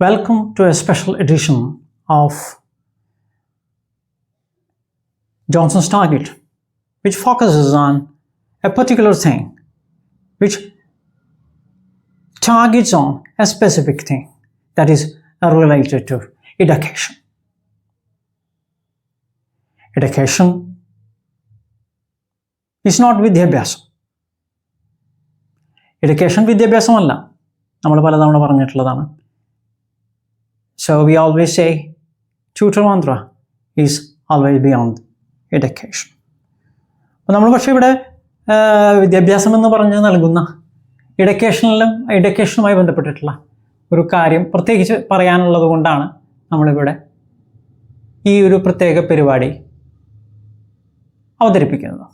Welcome to a special edition of Johnson's Target, which focuses on a particular thing, which targets on a specific thing that is related to education. Education is not വിദ്യാഭ്യാസം education വിദ്യാഭ്യാസമല്ല നമ്മൾ പലതവണ പറഞ്ഞിട്ടുള്ളതാണ് So we always say is always beyond education അപ്പോൾ നമ്മൾ പക്ഷേ ഇവിടെ വിദ്യാഭ്യാസം എന്ന് പറഞ്ഞ് നൽകുന്ന എഡ്യൂക്കേഷനിലും എഡ്യൂക്കേഷനുമായി ബന്ധപ്പെട്ടിട്ടുള്ള ഒരു കാര്യം പ്രത്യേകിച്ച് പറയാനുള്ളത് കൊണ്ടാണ് നമ്മളിവിടെ ഈ ഒരു പ്രത്യേക പരിപാടി അവതരിപ്പിക്കുന്നത്.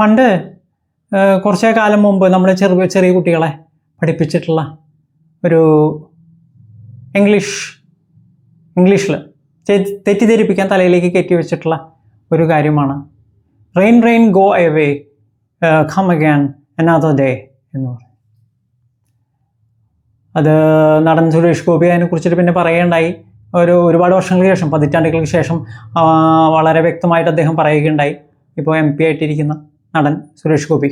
പണ്ട് കുറച്ചേ കാലം മുമ്പ് നമ്മൾ ചെറിയ ചെറിയ കുട്ടികളെ പഠിപ്പിച്ചിട്ടുള്ള ഒരു ഇംഗ്ലീഷ് ഇംഗ്ലീഷിൽ തെറ്റിദ്ധരിപ്പിക്കാൻ തലയിലേക്ക് കയറ്റി വെച്ചിട്ടുള്ള ഒരു കാര്യമാണ്. Rain rain go away come again another day എന്ന് പറയും. അത് നടൻ സുരേഷ് ഗോപി അതിനെക്കുറിച്ചിട്ട് പിന്നെ പറയുകയുണ്ടായി. ഒരു ഒരുപാട് വർഷങ്ങൾക്ക് ശേഷം പതിറ്റാണ്ടുകൾക്ക് ശേഷം വളരെ വ്യക്തമായിട്ട് അദ്ദേഹം പറയുകയുണ്ടായി. ഇപ്പോൾ എം പി ആയിട്ടിരിക്കുന്ന നടൻ സുരേഷ് ഗോപി.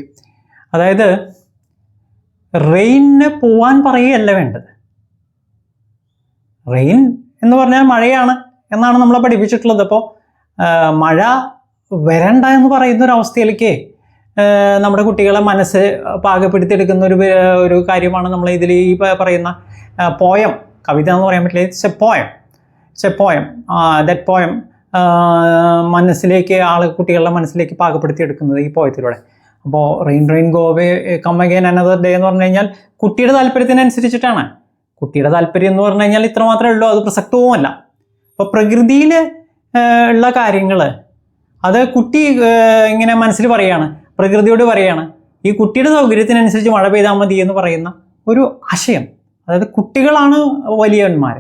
അതായത് റെയിനിന് പോവാൻ പറയുകയല്ല വേണ്ടത്. റെയിൻ എന്ന് പറഞ്ഞാൽ മഴയാണ് എന്നാണ് നമ്മളെ പഠിപ്പിച്ചിട്ടുള്ളത്. അപ്പോൾ മഴ വരണ്ട എന്ന് പറയുന്ന ഒരു അവസ്ഥയിലേക്ക് നമ്മുടെ കുട്ടികളെ മനസ്സ് പാകപ്പെടുത്തിയെടുക്കുന്ന ഒരു ഒരു കാര്യമാണ് നമ്മൾ ഇതിൽ ഈ പറയുന്ന പോയം കവിത എന്ന് പറയാൻ പറ്റില്ല. It's a poem it's a poem that poem മനസ്സിലേക്ക് ആൾ കുട്ടികളുടെ മനസ്സിലേക്ക് പാകപ്പെടുത്തിയെടുക്കുന്നത് ഈ പോയത്തിലൂടെ അപ്പോൾ rain rain go away come again another day എന്ന് പറഞ്ഞു കഴിഞ്ഞാൽ കുട്ടിയുടെ താല്പര്യത്തിനനുസരിച്ചിട്ടാണ്. കുട്ടിയുടെ താല്പര്യം എന്ന് പറഞ്ഞു കഴിഞ്ഞാൽ ഇത്ര മാത്രമേ ഉള്ളൂ അത് പ്രസക്തവുമല്ല. അപ്പോൾ പ്രകൃതിയിൽ ഉള്ള കാര്യങ്ങൾ അത് കുട്ടി ഇങ്ങനെ മനസ്സിൽ പറയാണ് പ്രകൃതിയോട് പറയാണ് ഈ കുട്ടിയുടെ സൗകര്യത്തിനനുസരിച്ച് മഴ പെയ്താൽ മതി എന്ന് പറയുന്ന ഒരു ആശയം. അതായത് കുട്ടികളാണ് വലിയവന്മാർ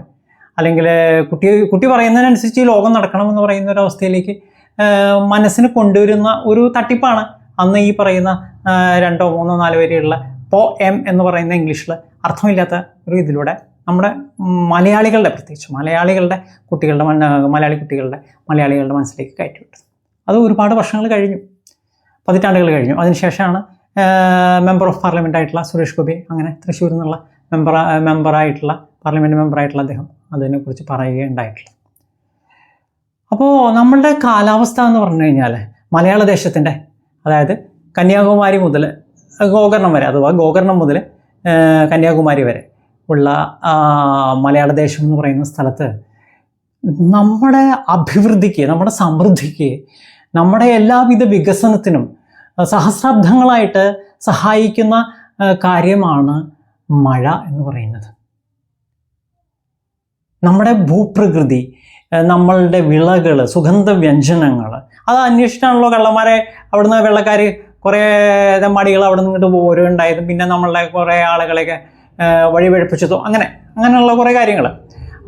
അല്ലെങ്കിൽ കുട്ടി കുട്ടി പറയുന്നതിനനുസരിച്ച് ഈ ലോകം നടക്കണമെന്ന് പറയുന്ന ഒരു അവസ്ഥയിലേക്ക് മനസ്സിന് കൊണ്ടുവരുന്ന ഒരു തട്ടിപ്പാണ് അന്ന് ഈ പറയുന്ന രണ്ടോ മൂന്നോ നാലോ വരെയുള്ള പോ എം എന്ന് പറയുന്ന ഇംഗ്ലീഷിൽ അർത്ഥമില്ലാത്ത ഒരു ഇതിലൂടെ നമ്മുടെ മലയാളികളുടെ പ്രത്യേകിച്ച് മലയാളികളുടെ കുട്ടികളുടെ മലയാളി കുട്ടികളുടെ മലയാളികളുടെ മനസ്സിലേക്ക് കയറ്റിവിട്ടത് അത് ഒരുപാട് വർഷങ്ങൾ കഴിഞ്ഞു. പതിറ്റാണ്ടുകൾ കഴിഞ്ഞു. അതിനുശേഷമാണ് മെമ്പർ ഓഫ് പാർലമെന്റ് ആയിട്ടുള്ള സുരേഷ് ഗോപി അങ്ങനെ തൃശ്ശൂരിൽ നിന്നുള്ള മെമ്പർ മെമ്പറായിട്ടുള്ള പാർലമെന്റ് മെമ്പറായിട്ടുള്ള അദ്ദേഹം അതിനെക്കുറിച്ച് പറയുകയുണ്ടായിട്ടുള്ളത് അപ്പോൾ നമ്മളുടെ കാലാവസ്ഥ എന്ന് പറഞ്ഞു കഴിഞ്ഞാൽ മലയാള ദേശത്തിന്റെ അതായത് കന്യാകുമാരി മുതൽ ഗോകർണം വരെ അഥവാ ഗോകർണം മുതൽ കന്യാകുമാരി വരെ ഉള്ള മലയാളദേശം മലയാള ദേശം എന്ന് പറയുന്ന സ്ഥലത്ത് നമ്മുടെ അഭിവൃദ്ധിക്ക് നമ്മുടെ സമൃദ്ധിക്ക് നമ്മുടെ എല്ലാവിധ വികസനത്തിനും സഹസ്രാബ്ദങ്ങളായിട്ട് സഹായിക്കുന്ന കാര്യമാണ് മഴ എന്ന് പറയുന്നത്. നമ്മുടെ ഭൂപ്രകൃതി നമ്മളുടെ വിളകൾ സുഗന്ധ വ്യഞ്ജനങ്ങൾ അത് അന്വേഷിച്ചാണല്ലോ കള്ളന്മാരെ അവിടുന്ന് വെള്ളക്കാർ കുറേ തെമ്മാടികൾ അവിടെ നിന്ന് ഇങ്ങോട്ട് ഉണ്ടായിരുന്നു പിന്നെ നമ്മളുടെ കുറേ ആളുകളെയൊക്കെ വഴി വഴിപഴിപ്പിച്ചതും അങ്ങനെ അങ്ങനെയുള്ള കുറേ കാര്യങ്ങൾ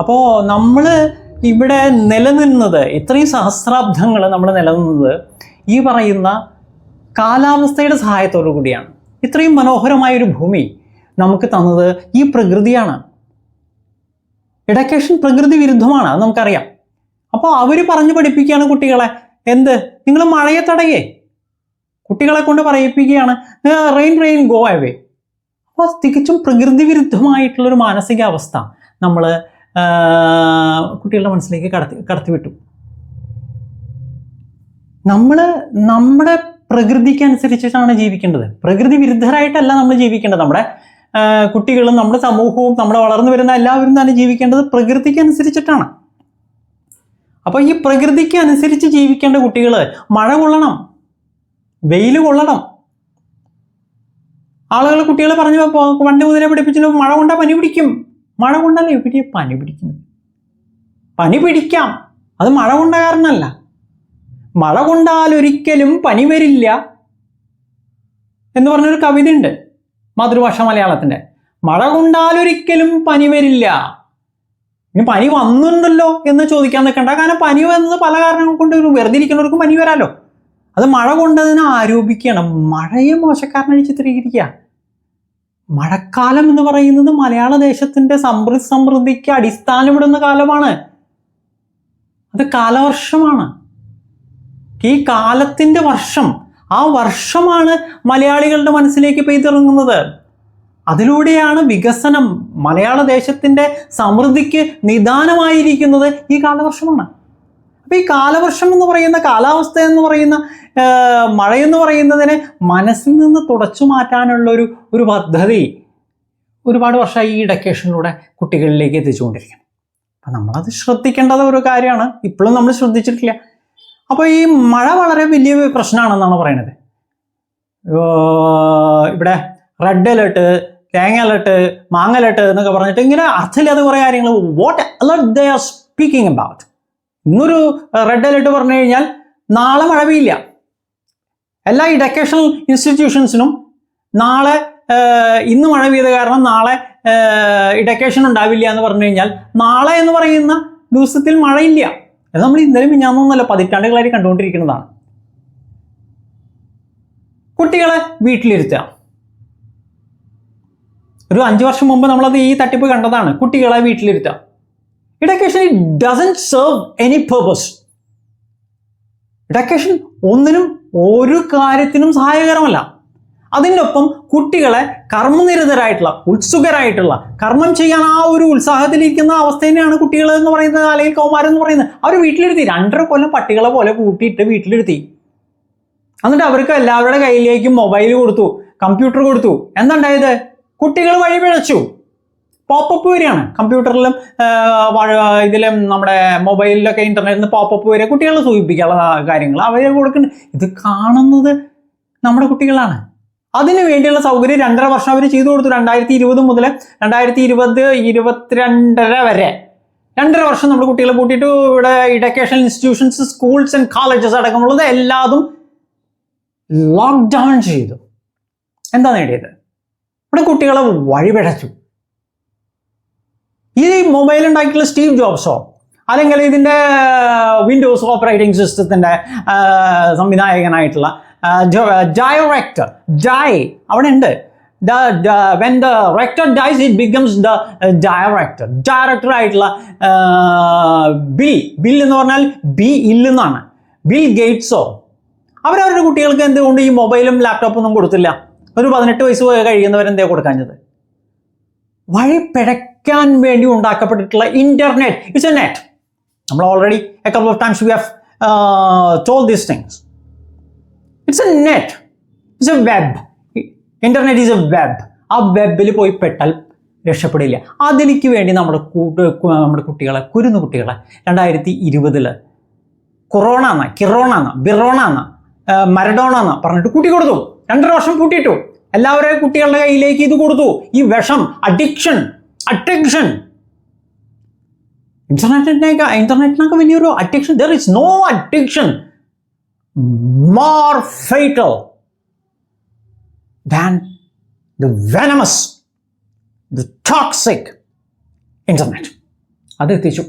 അപ്പോൾ നമ്മൾ ഇവിടെ നിലനിന്നത് ഇത്രയും സഹസ്രാബ്ദങ്ങൾ നമ്മൾ നിലനിന്നത് ഈ പറയുന്ന കാലാവസ്ഥയുടെ സഹായത്തോടു കൂടിയാണ്. ഇത്രയും മനോഹരമായ ഒരു ഭൂമി നമുക്ക് തന്നത് ഈ പ്രകൃതിയാണ്. ഇടക്കേഷൻ പ്രകൃതി വിരുദ്ധമാണ് അത് നമുക്കറിയാം. അപ്പോൾ അവർ പറഞ്ഞു പഠിപ്പിക്കുകയാണ് കുട്ടികളെ എന്ത്? നിങ്ങൾ മഴയെ തടയേ. കുട്ടികളെ കൊണ്ട് പറയിപ്പിക്കുകയാണ്. റെയിൻ റെയിൻ ഗോ അവേ അപ്പോൾ തികച്ചും പ്രകൃതി വിരുദ്ധമായിട്ടുള്ളൊരു മാനസികാവസ്ഥ നമ്മൾ കുട്ടികളുടെ മനസ്സിലേക്ക് കടത്തി കടത്തിവിട്ടു. നമ്മൾ നമ്മുടെ പ്രകൃതിക്ക് അനുസരിച്ചിട്ടാണ് ജീവിക്കേണ്ടത്. പ്രകൃതി വിരുദ്ധരായിട്ടല്ല നമ്മൾ ജീവിക്കേണ്ടത്. നമ്മുടെ കുട്ടികളും നമ്മുടെ സമൂഹവും നമ്മുടെ വളർന്നു വരുന്ന എല്ലാവരും തന്നെ ജീവിക്കേണ്ടത് പ്രകൃതിക്ക് അനുസരിച്ചിട്ടാണ് അപ്പോൾ ഈ പ്രകൃതിക്ക് അനുസരിച്ച് ജീവിക്കേണ്ട കുട്ടികൾ മഴ കൊള്ളണം വെയിൽ കൊള്ളണം. ആളുകൾ കുട്ടികളെ പറഞ്ഞു പണ്ട് മുതലേ പഠിപ്പിച്ചു മഴ കൊണ്ടാ പനി പിടിക്കും. മഴ കൊണ്ടല്ല എവിടെ പനി പിടിക്കുന്നത്? പനി പിടിക്കാം. അത് മഴ കൊണ്ട കാരണമല്ല. മഴ കൊണ്ടാൽ ഒരിക്കലും പനി വരില്ല എന്ന് പറഞ്ഞൊരു കവിതയുണ്ട് മാതൃഭാഷ മലയാളത്തിന്റെ. മഴ കൊണ്ടാൽ ഒരിക്കലും പനി വരില്ല. ഇനി പനി വന്നുണ്ടല്ലോ എന്ന് ചോദിക്കാൻ നിൽക്കണ്ട. കാരണം പനി വന്നത് പല കാരണങ്ങൾ കൊണ്ട് വെറുതെ ഇരിക്കുന്നവർക്ക് പനി വരാലോ. അത് മഴ കൊണ്ടതിനെ ആരോപിക്കണം മഴയെ മോശക്കാരനായി ചിത്രീകരിക്കുക മഴക്കാലം എന്ന് പറയുന്നത് മലയാള ദേശത്തിന്റെ സമൃദ്ധി സമൃദ്ധിക്ക് അടിസ്ഥാനമിടുന്ന കാലമാണ്. അത് കാലവർഷമാണ്. ഈ കാലത്തിന്റെ വർഷം ആ വർഷമാണ് മലയാളികളുടെ മനസ്സിലേക്ക് പെയ്തിറങ്ങുന്നത്. അതിലൂടെയാണ് വികസനം മലയാള ദേശത്തിന്റെ സമൃദ്ധിക്ക് നിദാനമായിരിക്കുന്നത് ഈ കാലവർഷമാണ്. അപ്പോൾ ഈ കാലവർഷം എന്ന് പറയുന്ന കാലാവസ്ഥ എന്ന് പറയുന്ന മഴയെന്ന് പറയുന്നതിനെ മനസ്സിൽ നിന്ന് തുടച്ചു മാറ്റാനുള്ള ഒരു ഒരു പദ്ധതി ഒരുപാട് വർഷമായി ഈ ഡെക്കേഷനിലൂടെ കുട്ടികളിലേക്ക് എത്തിച്ചുകൊണ്ടിരിക്കണം അപ്പം നമ്മളത് ശ്രദ്ധിക്കേണ്ടത് ഒരു കാര്യമാണ്. ഇപ്പോഴും നമ്മൾ ശ്രദ്ധിച്ചിട്ടില്ല. അപ്പോൾ ഈ മഴ വളരെ വലിയ പ്രശ്നമാണെന്നാണ് പറയുന്നത്. ഇവിടെ റെഡ് അലേർട്ട് തേങ്ങ അലട്ട് മാങ്ങ എന്നൊക്കെ പറഞ്ഞിട്ട് ഇങ്ങനെ അർത്ഥമില്ലാത്ത കുറേ കാര്യങ്ങൾ. What alert they are speaking about ഇന്നൊരു റെഡ് അലർട്ട് പറഞ്ഞു കഴിഞ്ഞാൽ നാളെ മഴ പെയ്യില്ല. എല്ലാ ഈ ഡെക്കേഷണൽ ഇൻസ്റ്റിറ്റ്യൂഷൻസിനും നാളെ ഇന്ന് മഴ പെയ്ത കാരണം നാളെ ഈ ഡെക്കേഷൻ ഉണ്ടാവില്ല എന്ന് പറഞ്ഞു കഴിഞ്ഞാൽ നാളെ എന്ന് പറയുന്ന ദിവസത്തിൽ മഴയില്ല. അത് നമ്മൾ ഇന്നലെ മിഞ്ഞാന്നൊന്നല്ല പതിറ്റാണ്ടുകളായിട്ട് കണ്ടുകൊണ്ടിരിക്കുന്നതാണ്. കുട്ടികളെ വീട്ടിലിരുത്തുക. ഒരു അഞ്ച് വർഷം മുമ്പ് നമ്മളത് ഈ തട്ടിപ്പ് കണ്ടതാണ്. കുട്ടികളെ വീട്ടിലിരുത്താം education it doesn't serve any purpose education ഒന്നിനും ഒരു കാര്യത്തിനും സഹായകരമല്ല. അതിനൊപ്പം കുട്ടികളെ കർമ്മനിരതരായിട്ടുള്ള ഉത്സുകരായിട്ടുള്ള കർമ്മം ചെയ്യാൻ ആ ഒരു ഉത്സാഹത്തിലിരിക്കുന്ന അവസ്ഥ തന്നെയാണ് കുട്ടികൾ എന്ന് പറയുന്നത് അല്ലെങ്കിൽ കൗമാരം എന്ന് പറയുന്നത്. അവർ വീട്ടിലിരുത്തി രണ്ടര കൊല്ലം പട്ടികളെ പോലെ കൂട്ടിയിട്ട് വീട്ടിലിരുത്തി. എന്നിട്ട് അവർക്ക് എല്ലാവരുടെ കയ്യിലേക്കും മൊബൈൽ കൊടുത്തു കമ്പ്യൂട്ടർ കൊടുത്തു. എന്തുണ്ടായത് കുട്ടികൾ വഴി പിഴച്ചു. പോപ്പപ്പ് വരികയാണ്. കമ്പ്യൂട്ടറിലും ഇതിലും നമ്മുടെ മൊബൈലിലൊക്കെ ഇന്റർനെറ്റിൽ നിന്ന് പോപ്പപ്പ് വരിക. കുട്ടികളെ സൂചിപ്പിക്കാനുള്ള കാര്യങ്ങൾ അവർ കൊടുക്കുന്നത് ഇത് കാണുന്നത് നമ്മുടെ കുട്ടികളാണ്. അതിനു വേണ്ടിയുള്ള സൗകര്യം രണ്ടര വർഷം അവർ ചെയ്തു കൊടുത്തു. രണ്ടായിരത്തി ഇരുപത് മുതൽ രണ്ടായിരത്തി ഇരുപത് ഇരുപത്തിരണ്ടര വരെ. രണ്ടര വർഷം നമ്മുടെ കുട്ടികളെ കൂട്ടിയിട്ട് ഇവിടെ education institutions schools and colleges അടക്കമുള്ളത് എല്ലാതും ലോക്ക്ഡൗൺ ചെയ്തു. എന്താ നേടിയത്? ഇവിടെ കുട്ടികളെ വഴിപിഴച്ചു. ഈ മൊബൈൽ ഉണ്ടാക്കിയിട്ടുള്ള സ്റ്റീവ് ജോബ്സോ അല്ലെങ്കിൽ ഇതിന്റെ വിൻഡോസ് ഓപ്പറേറ്റിംഗ് സിസ്റ്റത്തിന്റെ സംവിധായകനായിട്ടുള്ള ജായ റെക്ടർ ജായ് അവിടെ ഉണ്ട്. When the rector dies it becomes the director director ആയിട്ടുള്ള ബിൽ ബിൽ എന്ന് പറഞ്ഞാൽ ബി ഇല്ലെന്നാണ്. ബിൽ ഗേറ്റ്സോ അവരവരുടെ കുട്ടികൾക്ക് എന്തുകൊണ്ട് ഈ മൊബൈലും ലാപ്ടോപ്പും ഒന്നും കൊടുത്തില്ല? ഒരു പതിനെട്ട് വയസ്സ് കഴിയുന്നവരെന്തേ കൊടുക്കാഞ്ഞത് വഴി പിഴയ്ക്കാൻ വേണ്ടി ഉണ്ടാക്കപ്പെട്ടിട്ടുള്ള ഇന്റർനെറ്റ് ഇറ്റ്സ് എ നെറ്റ് നമ്മൾ already a couple of times we have told these things it's a net it's a web internet is a web ആ വെബിൽ പോയി പെട്ടാൽ രക്ഷപ്പെടില്ല. അതിലേക്ക് വേണ്ടി നമ്മുടെ കൂട്ട് നമ്മുടെ കുട്ടികളെ കുരുന്നു കുട്ടികളെ രണ്ടായിരത്തി ഇരുപതിൽ കൊറോണ എന്ന കിറോണ എന്ന ബിറോണ എന്ന മരഡോണ എന്ന പറഞ്ഞിട്ട് കൂട്ടി കൊടുത്തു. രണ്ടര വർഷം കൂട്ടിയിട്ടു എല്ലാവരെയും കുട്ടികളുടെ കയ്യിലേക്ക് ഇത് കൊടുത്തു. ഈ വിഷം അഡിക്ഷൻ അറ്റൻഷൻ ഇന്റർനെറ്റിനേക്ക് ഇന്റർനെറ്റിനൊക്കെ വലിയൊരു addiction there is no addiction more fatal than the venomous the toxic internet അത് എത്തിച്ചു.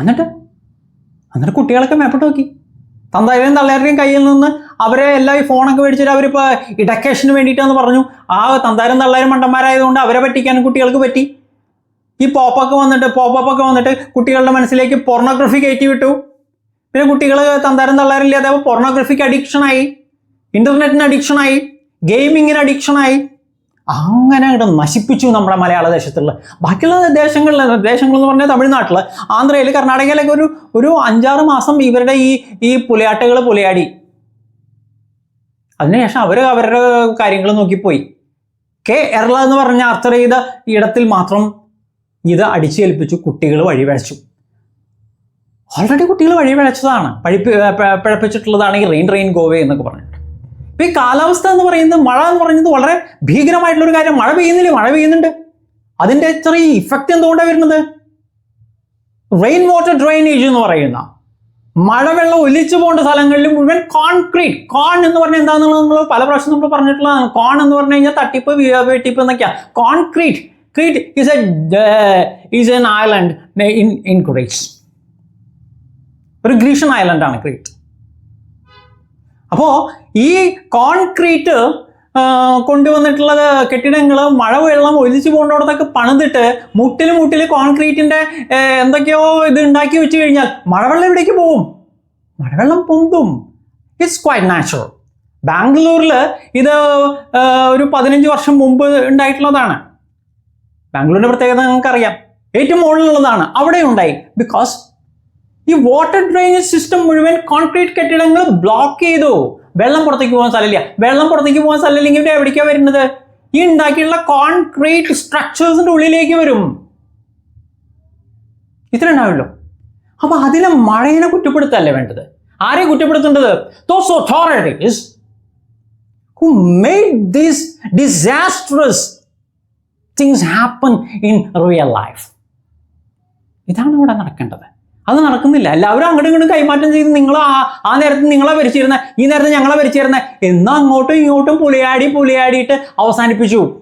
എന്നിട്ട് എന്നിട്ട് കുട്ടികളൊക്കെ മേപ്പിട്ട് നോക്കി. തന്തായാലും തള്ളേരുടെയും കയ്യിൽ നിന്ന് അവരെ എല്ലാം ഈ ഫോണൊക്കെ മേടിച്ചിട്ട് അവരിപ്പോൾ ഇടക്കേഷന് വേണ്ടിയിട്ടാന്ന് പറഞ്ഞു. ആ തന്താരും തള്ളേരും മണ്ടന്മാരായതുകൊണ്ട് അവരെ പറ്റിക്കാനും കുട്ടികൾക്ക് പറ്റി. ഈ പോപ്പൊക്കെ വന്നിട്ട് പോപ്പൊക്കെ വന്നിട്ട് കുട്ടികളുടെ മനസ്സിലേക്ക് പോർണോഗ്രഫി കയറ്റി വിട്ടു. പിന്നെ കുട്ടികൾ തന്താരം തള്ളാരില്ലാതെ പോർണോഗ്രഫിക്ക് അഡിക്ഷനായി ഇന്റർനെറ്റിന് അഡിക്ഷനായി ഗെയിമിങ്ങിന് അഡിക്ഷനായി അങ്ങനെ ഇവിടെ നശിപ്പിച്ചു നമ്മുടെ മലയാള ദേശത്തുള്ള. ബാക്കിയുള്ള ദേശങ്ങളിൽ ദേശങ്ങൾ എന്ന് പറഞ്ഞാൽ തമിഴ്നാട്ടിൽ ആന്ധ്രയിൽ കർണാടകയിലൊക്കെ ഒരു ഒരു അഞ്ചാറ് മാസം ഇവരുടെ ഈ ഈ പുലയാട്ടുകൾ പുലയാടി. അതിനുശേഷം അവർ അവരുടെ കാര്യങ്ങൾ നോക്കിപ്പോയി. കെ. എറള എന്ന് പറഞ്ഞ അർത്ഥർ ചെയ്ത ഇടത്തിൽ മാത്രം ഇത് അടിച്ചേൽപ്പിച്ചു കുട്ടികൾ വഴിവഴച്ചു ഓൾറെഡി കുട്ടികൾ വഴിവഴച്ചതാണ് പഴിപ്പ് പിഴപ്പിച്ചിട്ടുള്ളതാണ് ഈ റെയിൻ റെയിൻ ഗോവേ എന്നൊക്കെ പറഞ്ഞിട്ട്. ഇപ്പൊ ഈ കാലാവസ്ഥ എന്ന് പറയുന്നത് മഴ എന്ന് പറയുന്നത് വളരെ ഭീകരമായിട്ടുള്ള ഒരു കാര്യം. മഴ പെയ്യുന്നില്ല? മഴ പെയ്യുന്നുണ്ട്. അതിന്റെ ചെറിയ ഇഫക്റ്റ് എന്തുകൊണ്ടാണ് വരുന്നത്? റെയിൻ വാട്ടർ ഡ്രെയിനേജ് എന്ന് പറയുന്ന മഴവെള്ളം ഒലിച്ചു പോകേണ്ട സ്ഥലങ്ങളിൽ മുഴുവൻ കോൺക്രീറ്റ് കോൺ എന്ന് പറഞ്ഞാൽ എന്താണെന്നുള്ളത് നമ്മൾ പല പ്രാവശ്യം നമ്മൾ പറഞ്ഞിട്ടുള്ളതാണ്. കോൺ എന്ന് പറഞ്ഞു കഴിഞ്ഞാൽ തട്ടിപ്പ് വെട്ടിപ്പ് എന്നൊക്കെയാ. Concrete Crete is a is an island in in Crete ഒരു ഗ്രീഷ്യൻ ആണ് ക്രീറ്റ് അപ്പോൾ ഈ കോൺക്രീറ്റ് കൊണ്ടുവന്നിട്ടുള്ളത് കെട്ടിടങ്ങൾ മഴ വെള്ളം ഒലിച്ചു പോകേണ്ടവിടത്തൊക്കെ പണിതിട്ട് മുട്ടിൽ മുട്ടിൽ കോൺക്രീറ്റിന്റെ എന്തൊക്കെയോ ഇത് ഉണ്ടാക്കി വെച്ച് കഴിഞ്ഞാൽ മഴവെള്ളം എവിടേക്ക് പോവും. മഴവെള്ളം പൊന്തും. ഇറ്റ്സ് ക്വൈറ്റ് നാച്ചുറൽ ബാംഗ്ലൂരിൽ ഇത് ഒരു പതിനഞ്ച് വർഷം മുമ്പ് ഉണ്ടായിട്ടുള്ളതാണ്. ബാംഗ്ലൂരിന്റെ പ്രത്യേകത നിങ്ങൾക്കറിയാം ഏറ്റവും മുകളിലുള്ളതാണ്. അവിടെ ഉണ്ടായി. ബിക്കോസ് ഈ വാട്ടർ ഡ്രെയിനേജ് സിസ്റ്റം മുഴുവൻ കോൺക്രീറ്റ് കെട്ടിടങ്ങൾ ബ്ലോക്ക് ചെയ്തു. വെള്ളം പുറത്തേക്ക് പോകാൻ സ്ഥലമില്ല. വെള്ളം പുറത്തേക്ക് പോകാൻ സ്ഥലമില്ലെങ്കിൽ ഇവിടെ എവിടേക്കാണ് വരുന്നത്? ഈ ഉണ്ടാക്കിയുള്ള കോൺക്രീറ്റ് സ്ട്രക്ചേഴ്സിന്റെ ഉള്ളിലേക്ക് വരും. ഇത്ര ഉണ്ടാവുള്ളൂ. അപ്പൊ അതിലെ മഴയെ കുറ്റപ്പെടുത്തല്ലേ വേണ്ടത്? ആരെ കുറ്റപ്പെടുത്തേണ്ടത്? Those who made these disastrous things happen in real life. ഇതാണ് ഇവിടെ നടക്കേണ്ടത്. അത് നടക്കുന്നില്ല. എല്ലാവരും അങ്ങോട്ടും ഇങ്ങോട്ടും കൈമാറ്റം ചെയ്ത് നിങ്ങൾ ആ ആ നേരത്ത് നിങ്ങളെ ഭരിച്ചിരുന്ന ഈ നേരത്ത് ഞങ്ങളെ ഭരിച്ചിരുന്ന. എന്നാ അങ്ങോട്ടും ഇങ്ങോട്ടും പുളിയാടി പുളിയാടിയിട്ട് അവസാനിപ്പിച്ചു.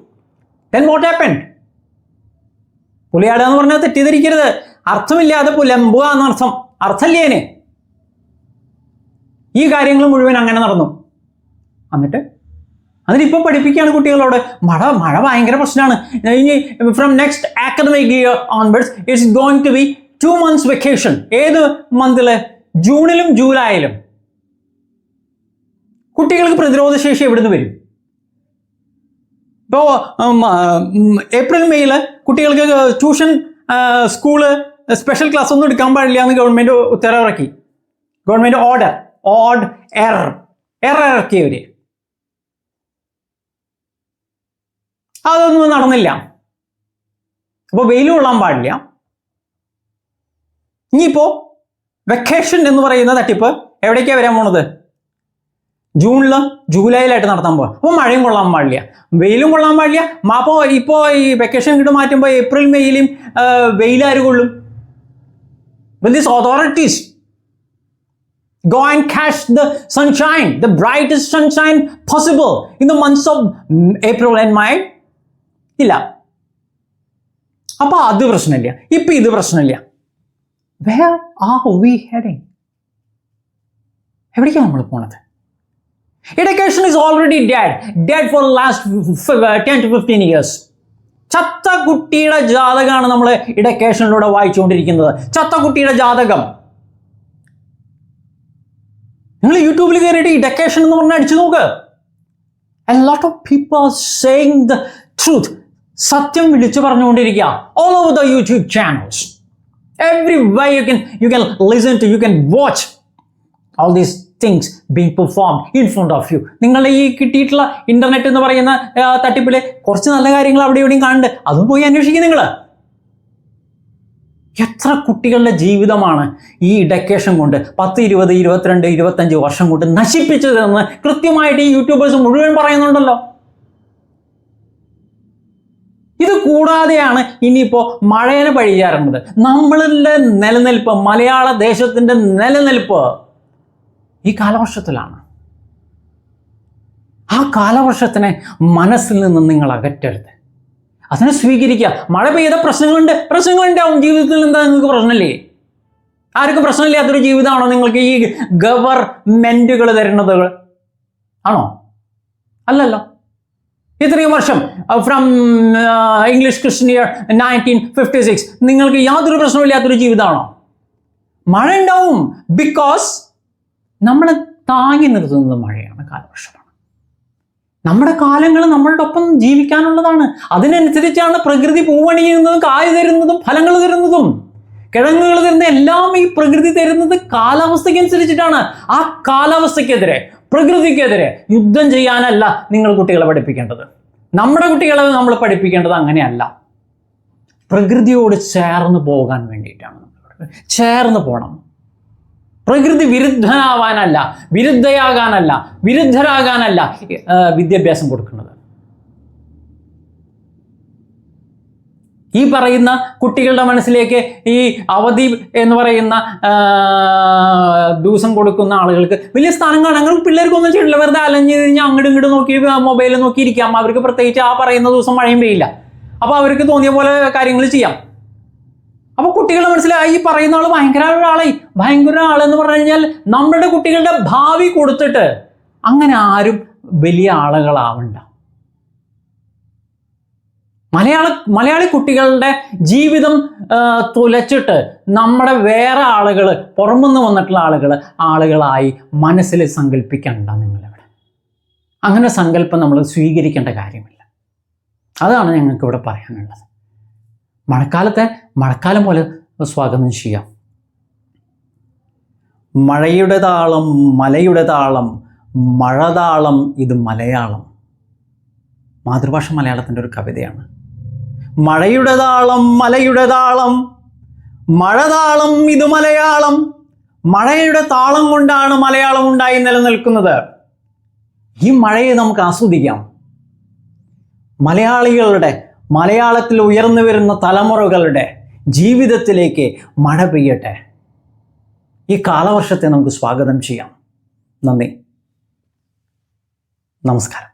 ദെൻ വാട്ട് ഹാപ്പൻ പുളിയാടുക എന്ന് പറഞ്ഞാൽ തെറ്റിദ്ധരിക്കരുത്. അർത്ഥമില്ലാതെ പുലമ്പുക എന്നർത്ഥം അർത്ഥമില്ലേനെ ഈ കാര്യങ്ങൾ മുഴുവൻ അങ്ങനെ നടന്നു. എന്നിട്ട്? അതിനിപ്പോൾ പഠിപ്പിക്കുകയാണ് കുട്ടികളോട്. മഴ മഴ ഭയങ്കര പ്രശ്നമാണ്. ഇനി from next academic year onwards it's going to be two months vacation ഏത് മന്തിൽ ജൂണിലും ജൂലൈയിലും. കുട്ടികൾക്ക് പ്രതിരോധ ശേഷി എവിടുന്ന് വരും? ഇപ്പോൾ ഏപ്രിൽ മെയ്യിൽ കുട്ടികൾക്ക് ട്യൂഷൻ സ്കൂൾ സ്പെഷ്യൽ ക്ലാസ് ഒന്നും എടുക്കാൻ പാടില്ല എന്ന് ഗവൺമെന്റ് ഉത്തരവിറക്കി government order odd uh error ഇറക്കിയവര് അതൊന്നും നടന്നില്ല. അപ്പോൾ വെയിൽ കൊള്ളാൻ പാടില്ല. ഇനിയിപ്പോ വെക്കേഷൻ എന്ന് പറയുന്ന തട്ടിപ്പ് എവിടേക്കാണ് വരാൻ പോണത്? ജൂണിൽ ജൂലൈയിലായിട്ട് നടത്താൻ പോവാ. അപ്പോൾ മഴയും കൊള്ളാൻ പാടില്ല. വെയിലും കൊള്ളാൻ പാടില്ല. അപ്പോൾ ഇപ്പോ ഈ വെക്കേഷൻ ഇങ്ങോട്ട് മാറ്റുമ്പോൾ ഏപ്രിൽ മെയ്യിലും വെയിലാര് കൊള്ളും? This authorities go and cash the sunshine the brightest sunshine possible in the months of April and May. ഇല്ല. അപ്പൊ അത് പ്രശ്നമില്ല. ഇപ്പൊ ഇത് പ്രശ്നമില്ല. വേർ ആർ വി ഹെഡിങ് എവിടേക്കാണ് നമ്മൾ പോണത്? Education is already dead dead for last ten to fifteen years ചത്ത കുട്ടിയുടെ ജാതകമാണ് നമ്മൾ ഇടക്കേഷനിലൂടെ വായിച്ചുകൊണ്ടിരിക്കുന്നത്. ചത്ത കുട്ടിയുടെ ജാതകം. നിങ്ങൾ യൂട്യൂബിൽ കയറിയിട്ട് ഇഡക്കേഷൻ എന്ന് പറഞ്ഞാൽ അടിച്ചു നോക്ക്. A lot of people are saying the truth സത്യം വിളിച്ചു പറഞ്ഞുകൊണ്ടിരിക്കുക. All over the YouTube channels every you can you can listen to you can watch all these things being perform in front of you നിങ്ങളുടെ ഈ കിട്ടിയിട്ടുള്ള internet എന്ന് പറയുന്ന ആ, കുറച്ച് നല്ല കാര്യങ്ങൾ അവിടെ ഇവിടെയും കാണുന്നുണ്ട്. അതും പോയി അന്വേഷിക്കും നിങ്ങൾ. എത്ര കുട്ടികളുടെ ജീവിതമാണ് ഈ ഡെക്കേഷൻ കൊണ്ട് പത്ത് ഇരുപത് ഇരുപത്തിരണ്ട് ഇരുപത്തഞ്ച് വർഷം കൊണ്ട് നശിപ്പിച്ചതെന്ന് കൃത്യമായിട്ട് ഈ യൂട്യൂബേഴ്സ് മുഴുവൻ പറയുന്നുണ്ടല്ലോ. ഇത് കൂടാതെയാണ് ഇനിയിപ്പോ മഴേനെ പഴിയാറുന്നത് നമ്മളുടെ നിലനിൽപ്പ് മലയാള ദേശത്തിന്റെ നിലനിൽപ്പ് ഈ കാലവർഷത്തിലാണ്. ആ കാലവർഷത്തിനെ മനസ്സിൽ നിന്ന് നിങ്ങൾ അകറ്റരുത്. അതിനെ സ്വീകരിക്കുക. മഴ പെയ്ത പ്രശ്നങ്ങളുണ്ട്. പ്രശ്നങ്ങളുണ്ടാവും. ജീവിതത്തിൽ എന്താ നിങ്ങൾക്ക് പ്രശ്നമില്ലേ? ആർക്കും പ്രശ്നമില്ലാത്തൊരു ജീവിതമാണോ നിങ്ങൾക്ക് ഈ ഗവർമെന്റുകൾ തരുന്നത്? ആണോ? അല്ലല്ലോ. ഇത്രയും വർഷം from English Christian year nineteen fifty six നിങ്ങൾക്ക് യാതൊരു പ്രശ്നമില്ലാത്തൊരു ജീവിതമാണോ? മഴ ഉണ്ടാവും ബിക്കോസ് നമ്മളെ താങ്ങി നിർത്തുന്നത് മഴയാണ് കാലവർഷമാണ്. നമ്മുടെ കാലങ്ങൾ നമ്മളുടെ ഒപ്പം ജീവിക്കാനുള്ളതാണ്. അതിനനുസരിച്ചാണ് പ്രകൃതി പൂവണിയുന്നതും കായ് തരുന്നതും ഫലങ്ങൾ തരുന്നതും. കിഴങ്ങുകൾ തരുന്ന എല്ലാം ഈ പ്രകൃതി തരുന്നത് കാലാവസ്ഥയ്ക്ക് അനുസരിച്ചിട്ടാണ് ആ കാലാവസ്ഥയ്ക്കെതിരെ പ്രകൃതിക്കെതിരെ യുദ്ധം ചെയ്യാനല്ല നിങ്ങൾ കുട്ടികളെ പഠിപ്പിക്കേണ്ടത്. നമ്മുടെ കുട്ടികളെ നമ്മൾ പഠിപ്പിക്കേണ്ടത് അങ്ങനെയല്ല. പ്രകൃതിയോട് ചേർന്ന് പോകാൻ വേണ്ടിയിട്ടാണ് നമ്മൾ ചേർന്ന് പോകണം പ്രകൃതി വിരുദ്ധനാവാനല്ല വിരുദ്ധയാകാനല്ല വിരുദ്ധരാകാനല്ല വിദ്യാഭ്യാസം കൊടുക്കുന്നത്. ഈ പറയുന്ന കുട്ടികളുടെ മനസ്സിലേക്ക് ഈ അവധി എന്ന് പറയുന്ന ദിവസം കൊടുക്കുന്ന ആളുകൾക്ക് വലിയ സ്ഥാനം കാണാൻ പിള്ളേർക്കൊന്നും ചെയ്യില്ല വെറുതെ അലഞ്ഞു തിരിഞ്ഞ് അങ്ങോട്ടും ഇങ്ങോട്ടും നോക്കി മൊബൈലിൽ നോക്കിയിരിക്കാം അവർക്ക് പ്രത്യേകിച്ച് ആ പറയുന്ന ദിവസം മഴയും പെയ്യില്ല. അപ്പോൾ അവർക്ക് തോന്നിയ പോലെ കാര്യങ്ങൾ ചെയ്യാം. അപ്പോൾ കുട്ടികളുടെ മനസ്സിലായി ഈ പറയുന്ന ആൾ ഭയങ്കര ഒരാളായി. ഭയങ്കര ആളെന്ന് പറഞ്ഞു കഴിഞ്ഞാൽ നമ്മുടെ കുട്ടികളുടെ ഭാവി കൊടുത്തിട്ട് അങ്ങനെ ആരും വലിയ ആളുകളാവണ്ട. മലയാള മലയാളി കുട്ടികളുടെ ജീവിതം തുലച്ചിട്ട് നമ്മുടെ വേറെ ആളുകൾ പുറമെന്ന് വന്നിട്ടുള്ള ആളുകൾ ആളുകളായി മനസ്സിൽ സങ്കല്പിക്കണ്ട നിങ്ങളിവിടെ. അങ്ങനെ സങ്കല്പം നമ്മൾ സ്വീകരിക്കേണ്ട കാര്യമില്ല. അതാണ് ഞങ്ങൾക്ക് ഇവിടെ പറയാനുള്ളത്. മഴക്കാലത്തെ മഴക്കാലം പോലെ സ്വാഗതം ചെയ്യാം. മഴയുടെ താളം മലയുടെ താളം മഴതാളം ഇത് മലയാളം. മാതൃഭാഷ മലയാളത്തിന്റെ ഒരു കവിതയാണ്. മഴയുടെ താളം മലയുടെ താളം മഴതാളം ഇത് മലയാളം. മഴയുടെ താളം കൊണ്ടാണ് മലയാളം ഉണ്ടായി നിലനിൽക്കുന്നത്. ഈ മഴയെ നമുക്ക് ആസ്വദിക്കാം. മലയാളികളുടെ മലയാളത്തിൽ ഉയർന്നു വരുന്ന തലമുറകളുടെ ജീവിതത്തിലേക്ക് മഴ പെയ്യട്ടെ. ഈ കാലവർഷത്തെ നമുക്ക് സ്വാഗതം ചെയ്യാം. നന്ദി. നമസ്കാരം.